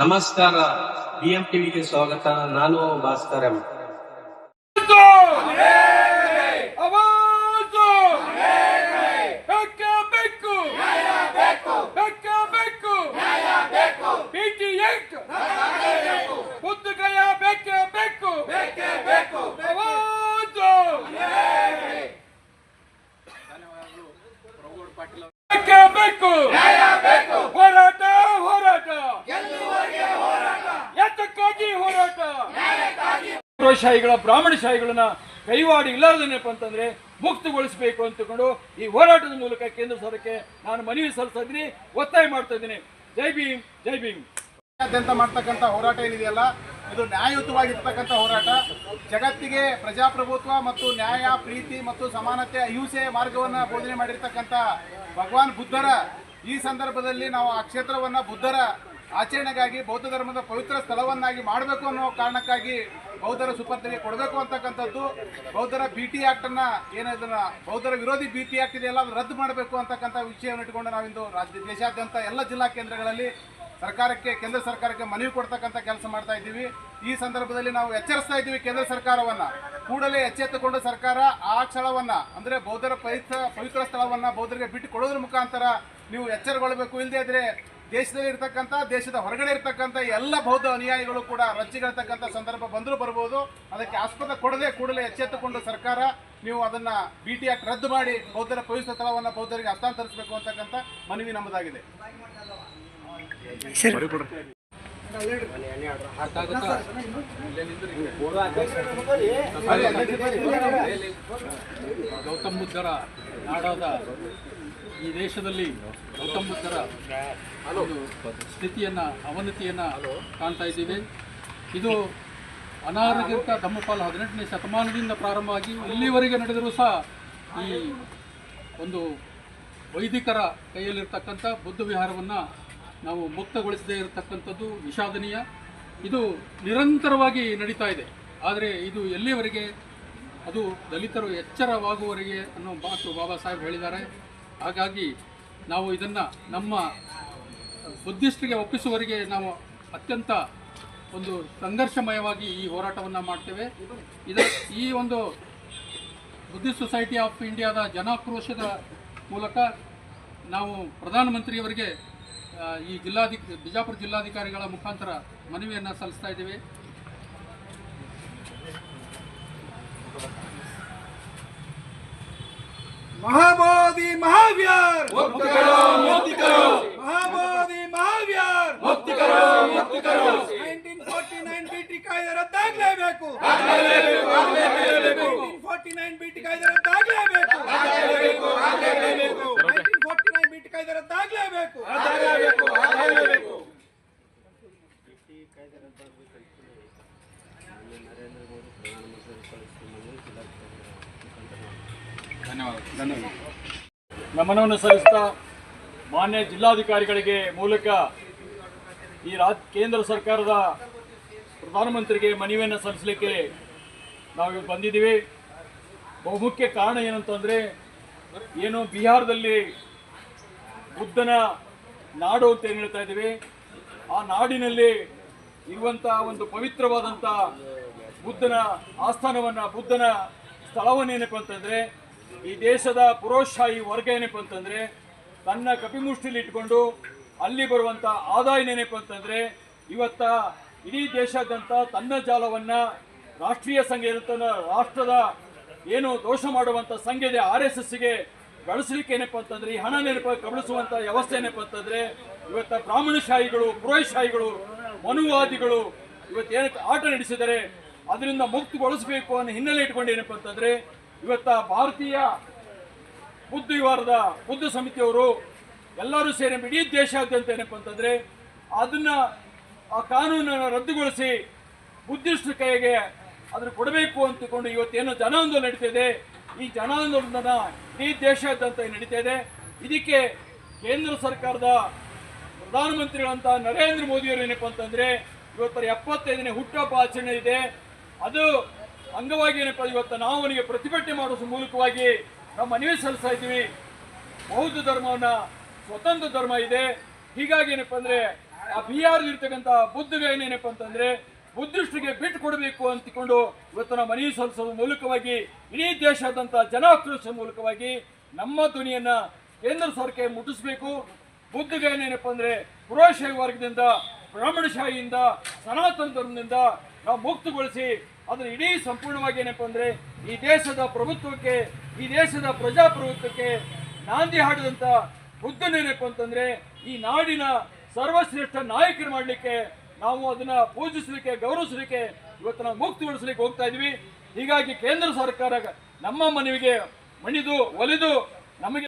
ನಮಸ್ಕಾರ ಬಿಎಂ ಟಿವಿಗೆ ಸ್ವಾಗತ ನಾನು ಭಾಸ್ಕರ್ ಎಂ ಶಾಹಿಗಳ ಬ್ರಾಹ್ಮಣ ಶಾಹಿಗಳನ್ನ ಕೈವಾಡಿ ಇಲ್ಲದೇನಪ್ಪ ಅಂತಂದ್ರೆ ಮುಕ್ತಗೊಳಿಸಬೇಕು ಅಂತಕೊಂಡು ಈ ಹೋರಾಟದ ಮೂಲಕ ಕೇಂದ್ರ ಸರ್ಕಾರಕ್ಕೆ ನಾನು ಮನವಿ ಸಲ್ಲಿಸ್ತಾ ಒತ್ತಾಯ ಮಾಡ್ತಾ ಇದ್ದೀನಿ. ಜೈ ಭೀಮ್ ಜೈ ಭೀಮ್. ಅತ್ಯಂತ ಮಾಡ್ತಕ್ಕಂಥ ಹೋರಾಟ ಏನಿದೆಯಲ್ಲ ಇದು ನ್ಯಾಯಯುತವಾಗಿರ್ತಕ್ಕಂಥ ಹೋರಾಟ. ಜಗತ್ತಿಗೆ ಪ್ರಜಾಪ್ರಭುತ್ವ ಮತ್ತು ನ್ಯಾಯ, ಪ್ರೀತಿ ಮತ್ತು ಸಮಾನತೆ, ಅಹಿಂಸೆ ಮಾರ್ಗವನ್ನು ಬೋಧನೆ ಮಾಡಿರ್ತಕ್ಕಂಥ ಭಗವಾನ್ ಬುದ್ಧರ, ಈ ಸಂದರ್ಭದಲ್ಲಿ ನಾವು ಆ ಕ್ಷೇತ್ರವನ್ನ ಬುದ್ಧರ ಆಚರಣೆಗಾಗಿ, ಬೌದ್ಧ ಧರ್ಮದ ಪವಿತ್ರ ಸ್ಥಳವನ್ನಾಗಿ ಮಾಡಬೇಕು ಅನ್ನೋ ಕಾರಣಕ್ಕಾಗಿ ಬೌದ್ಧರ ಸುಪತ್ರಿಗೆ ಕೊಡಬೇಕು ಅಂತಕ್ಕಂಥದ್ದು, ಬೌದ್ಧರ ಬಿ ಟಿ ಆಕ್ಟ್ ಅನ್ನ ಏನದನ್ನ ಬೌದ್ಧರ ವಿರೋಧಿ ಬಿ ಟಿ ಆಕ್ಟ್ ಇದೆಯಲ್ಲ ಅದು ರದ್ದು ಮಾಡಬೇಕು ಅಂತಕ್ಕಂಥ ವಿಷಯವನ್ನು ಇಟ್ಕೊಂಡು ನಾವಿಂದು ರಾಜ್ಯ, ದೇಶಾದ್ಯಂತ ಎಲ್ಲ ಜಿಲ್ಲಾ ಕೇಂದ್ರಗಳಲ್ಲಿ ಸರ್ಕಾರಕ್ಕೆ, ಕೇಂದ್ರ ಸರ್ಕಾರಕ್ಕೆ ಮನವಿ ಕೊಡ್ತಕ್ಕಂಥ ಕೆಲಸ ಮಾಡ್ತಾ ಇದ್ದೀವಿ. ಈ ಸಂದರ್ಭದಲ್ಲಿ ನಾವು ಎಚ್ಚರಿಸ್ತಾ ಇದ್ದೀವಿ ಕೇಂದ್ರ ಸರ್ಕಾರವನ್ನ. ಕೂಡಲೇ ಎಚ್ಚೆತ್ತುಕೊಂಡು ಸರ್ಕಾರ ಆ ಸ್ಥಳವನ್ನು ಅಂದ್ರೆ ಬೌದ್ಧರ ಪವಿತ್ರ ಪವಿತ್ರ ಸ್ಥಳವನ್ನು ಬೌದ್ಧರಿಗೆ ಬಿಟ್ಟು ಕೊಡೋದ್ರ ಮುಖಾಂತರ ನೀವು ಎಚ್ಚರಗೊಳ್ಳಬೇಕು. ಇಲ್ಲದೇ ಇದ್ರೆ ದೇಶದಲ್ಲಿ ಇರ್ತಕ್ಕಂಥ ದೇಶದ ಹೊರಗಡೆ ಇರ್ತಕ್ಕಂಥ ಎಲ್ಲ ಬೌದ್ಧ ಅನುಯಾಯಿಗಳು ಕೂಡ ರಚ್ಚಿಗಿರ್ತಕ್ಕಂಥ ಸಂದರ್ಭ ಬಂದರೂ ಬರ್ಬೋದು. ಅದಕ್ಕೆ ಆಸ್ಪದ ಕೊಡದೆ ಕೂಡಲೇ ಎಚ್ಚೆತ್ತುಕೊಂಡು ಸರ್ಕಾರ ನೀವು ಅದನ್ನ ಬಿ ಟಿ ಆಕ್ಟ್ ರದ್ದು ಮಾಡಿ ಬೌದ್ಧರ ಪವಿತ್ರ ಸ್ಥಳವನ್ನು ಬೌದ್ಧರಿಗೆ ಹಸ್ತಾಂತರಿಸಬೇಕು ಅಂತಕ್ಕಂಥ ಮನವಿ ನಮ್ಮದಾಗಿದೆ. ಗೌತಮ್ ಬುದ್ಧರ ನಾಡಾದ ಈ ದೇಶದಲ್ಲಿ ಬುದ್ಧರ ಒಂದು ಸ್ಥಿತಿಯನ್ನು, ಅವನತಿಯನ್ನು ಕಾಣ್ತಾ ಇದ್ದೀವಿ. ಇದು ಅನಾರೋಗ್ಯಕ ಧಮ್ಮಪಾಲ ಹದಿನೆಂಟನೇ ಶತಮಾನದಿಂದ ಪ್ರಾರಂಭವಾಗಿ ಇಲ್ಲಿವರೆಗೆ ನಡೆದರೂ ಸಹ ಈ ಒಂದು ವೈದಿಕರ ಕೈಯಲ್ಲಿರ್ತಕ್ಕಂಥ ಬುದ್ಧ ವಿಹಾರವನ್ನು ನಾವು ಮುಕ್ತಗೊಳಿಸದೇ ಇರತಕ್ಕಂಥದ್ದು ವಿಷಾದನೀಯ. ಇದು ನಿರಂತರವಾಗಿ ನಡೀತಾ ಇದೆ. ಆದರೆ ಇದು ಎಲ್ಲಿವರೆಗೆ, ಅದು ದಲಿತರು ಎಚ್ಚರವಾಗುವವರೆಗೆ ಅನ್ನೋ ಮಾತು ಬಾಬಾ ಸಾಹೇಬ್ ಹೇಳಿದ್ದಾರೆ. ಹಾಗಾಗಿ ನಾವು ಇದನ್ನು ನಮ್ಮ ಬುದ್ಧಿಸ್ಟ್ರಿಗೆ ಒಪ್ಪಿಸುವವರೆಗೆ ನಾವು ಅತ್ಯಂತ ಒಂದು ಸಂಘರ್ಷಮಯವಾಗಿ ಈ ಹೋರಾಟವನ್ನು ಮಾಡ್ತೇವೆ. ಇದ ಈ ಒಂದು ಬುದ್ಧಿಸ್ಟ್ ಸೊಸೈಟಿ ಆಫ್ ಇಂಡಿಯಾದ ಜನಾಕ್ರೋಶದ ಮೂಲಕ ನಾವು ಪ್ರಧಾನಮಂತ್ರಿಯವರಿಗೆ ಈ ಜಿಲ್ಲಾಧಿ, ಬಿಜಾಪುರ ಜಿಲ್ಲಾಧಿಕಾರಿಗಳ ಮುಖಾಂತರ ಮನವಿಯನ್ನು ಸಲ್ಲಿಸ್ತಾ ಇದ್ದೀವಿ. Mahabodhi Mahavihar Mahabodhi Mahavihar nineteen forty nine BT ಕಾಯ್ದೆ ರದ್ದಾಗಲೇಬೇಕು ನೈನ್ಟೀನ್ ಫೋರ್ಟಿ ನೈನ್ ಬಿಟಿ ಕಾಯ್ದೆ ನಮನವನ್ನು ಸಲ್ಲಿಸ್ತಾ ಮಾನ್ಯ ಜಿಲ್ಲಾಧಿಕಾರಿಗಳಿಗೆ ಮೂಲಕ ಈ ರಾಜ್, ಕೇಂದ್ರ ಸರ್ಕಾರದ ಪ್ರಧಾನಮಂತ್ರಿಗೆ ಮನವಿಯನ್ನು ಸಲ್ಲಿಸಲಿಕ್ಕೆ ನಾವು ಬಂದಿದ್ದೀವಿ. ಬಹುಮುಖ್ಯ ಕಾರಣ ಏನಂತಂದರೆ ಏನು ಬಿಹಾರದಲ್ಲಿ ಬುದ್ಧನ ನಾಡು ಅಂತ ಏನು ಹೇಳ್ತಾ ಇದ್ದೀವಿ, ಆ ನಾಡಿನಲ್ಲಿ ಇರುವಂಥ ಒಂದು ಪವಿತ್ರವಾದಂಥ ಬುದ್ಧನ ಆಸ್ಥಾನವನ್ನು, ಬುದ್ಧನ ಸ್ಥಳವನ್ನೇನಪ್ಪ ಅಂತಂದರೆ ಈ ದೇಶದ ಪುರೋಶಾಹಿ ವರ್ಗ ಏನಪ್ಪ ಅಂತಂದರೆ, ತನ್ನ ಕಪಿಮುಷ್ಟಿಲಿ ಇಟ್ಕೊಂಡು ಅಲ್ಲಿ ಬರುವಂಥ ಆದಾಯನೇನಪ್ಪ ಅಂತಂದರೆ, ಇವತ್ತ ಇಡೀ ದೇಶಾದ್ಯಂತ ತನ್ನ ಜಾಲವನ್ನು ರಾಷ್ಟ್ರೀಯ ಸಂಘ ಏನಂತ ರಾಷ್ಟ್ರದ ಏನು ದೋಷ ಮಾಡುವಂಥ ಸಂಘ ಇದೆ ಆರ್ ಎಸ್ ಎಸ್ಗೆ ಗಳಿಸಲಿಕ್ಕೆ ಏನಪ್ಪ ಅಂತಂದರೆ, ಈ ಹಣ ನೆನಪ ಕಬಳಿಸುವಂತ ವ್ಯವಸ್ಥೆ ಏನಪ್ಪ ಅಂತಂದರೆ, ಇವತ್ತ ಬ್ರಾಹ್ಮಣಶಾಹಿಗಳು ಪುರೋಹಿಶಾಹಿಗಳು ಮನುವಾದಿಗಳು ಇವತ್ತು ಏನಕ್ಕೆ ಆಟ ನಡೆಸಿದರೆ, ಅದರಿಂದ ಮುಕ್ತಗೊಳಿಸಬೇಕು ಅನ್ನೋ ಹಿನ್ನೆಲೆ ಇಟ್ಕೊಂಡು ಏನಪ್ಪ ಅಂತಂದ್ರೆ ಇವತ್ತ ಭಾರತೀಯ ಬುದ್ಧ ವಿವಾರದ ಬುದ್ಧ ಸಮಿತಿಯವರು ಎಲ್ಲರೂ ಸೇರಿ ಇಡೀ ದೇಶಾದ್ಯಂತ ಏನಪ್ಪ ಅಂತಂದರೆ ಅದನ್ನ ಆ ಕಾನೂನನ್ನು ರದ್ದುಗೊಳಿಸಿ ಬುದ್ಧಿಸ್ಟ್ ಕೈಗೆ ಅದನ್ನು ಕೊಡಬೇಕು ಅಂತಕೊಂಡು ಇವತ್ತೇನು ಜನಾಂದೋಲನ ನಡೀತಿದೆ. ಈ ಜನಾಂದೋಲನ ಇಡೀ ದೇಶಾದ್ಯಂತ ನಡೀತಾ ಇದೆ. ಇದಕ್ಕೆ ಕೇಂದ್ರ ಸರ್ಕಾರದ ಪ್ರಧಾನಮಂತ್ರಿಗಳಂತ ನರೇಂದ್ರ ಮೋದಿಯವರು ಏನಪ್ಪ ಅಂತಂದರೆ ಇವತ್ತರ ಎಪ್ಪತ್ತೈದನೇ ಹುಟ್ಟುಹಬ್ಬ ಆಚರಣೆ ಇದೆ. ಅದು ಅಂಗವಾಗಿ ಏನಪ್ಪ, ಇವತ್ತು ನಾವು ಅವನಿಗೆ ಪ್ರತಿಭಟನೆ ಮಾಡುವ ಮೂಲಕವಾಗಿ ನಮ್ಮ ಮನವಿ ಸಲ್ಲಿಸ್ತಾ ಇದ್ದೀವಿ. ಬೌದ್ಧ ಧರ್ಮವನ್ನು ಸ್ವತಂತ್ರ ಧರ್ಮ ಇದೆ. ಹೀಗಾಗಿ ಏನಪ್ಪ ಅಂದ್ರೆ, ಆ ಬಿಹಾರ್ ಇರ್ತಕ್ಕಂಥ ಬುದ್ಧಿಗೆ ಏನೇನಪ್ಪ ಅಂತಂದ್ರೆ ಬುದ್ಧಿಷ್ಟಿಗೆ ಬಿಟ್ಟು ಕೊಡಬೇಕು ಅಂತಿಕೊಂಡು ಇವತ್ತು ನಾವು ಮನವಿ ಸಲ್ಲಿಸೋದ್ರ ಮೂಲಕವಾಗಿ, ಇಡೀ ದೇಶಾದ್ಯಂತ ಜನಾಕ್ರೋಶ ಮೂಲಕವಾಗಿ ನಮ್ಮ ಧ್ವನಿಯನ್ನು ಕೇಂದ್ರ ಸರ್ಕಾರ ಮುಟ್ಟಿಸಬೇಕು. ಬುದ್ಧಗೇನೇನಪ್ಪ ಅಂದ್ರೆ ಪುರೋಶಾಹಿ ವರ್ಗದಿಂದ ಬ್ರಾಹ್ಮಣಶಾಹಿಯಿಂದ ಸನಾತನ ಧರ್ಮದಿಂದ ನಾವು ಮುಕ್ತಗೊಳಿಸಿ ಅದನ್ನು ಇಡೀ ಸಂಪೂರ್ಣವಾಗಿ ಏನಪ್ಪ ಅಂದ್ರೆ ಈ ದೇಶದ ಪ್ರಭುತ್ವಕ್ಕೆ, ಈ ದೇಶದ ಪ್ರಜಾಪ್ರಭುತ್ವಕ್ಕೆ ನಾಂದಿ ಹಾಡಿದಂತ ಬುದ್ಧನೇನಪ್ಪ ಅಂತಂದ್ರೆ ಈ ನಾಡಿನ ಸರ್ವಶ್ರೇಷ್ಠ ನಾಯಕರು ಮಾಡಲಿಕ್ಕೆ, ನಾವು ಅದನ್ನ ಪೂಜಿಸಲಿಕ್ಕೆ, ಗೌರವಿಸಲಿಕ್ಕೆ ಇವತ್ತು ನಾವು ಮುಕ್ತಗೊಳಿಸಲಿಕ್ಕೆ ಹೋಗ್ತಾ ಇದೀವಿ. ಹೀಗಾಗಿ ಕೇಂದ್ರ ಸರ್ಕಾರ ನಮ್ಮ ಮನವಿಗೆ ಮಣಿದು ಒಲಿದು ನಮಗೆ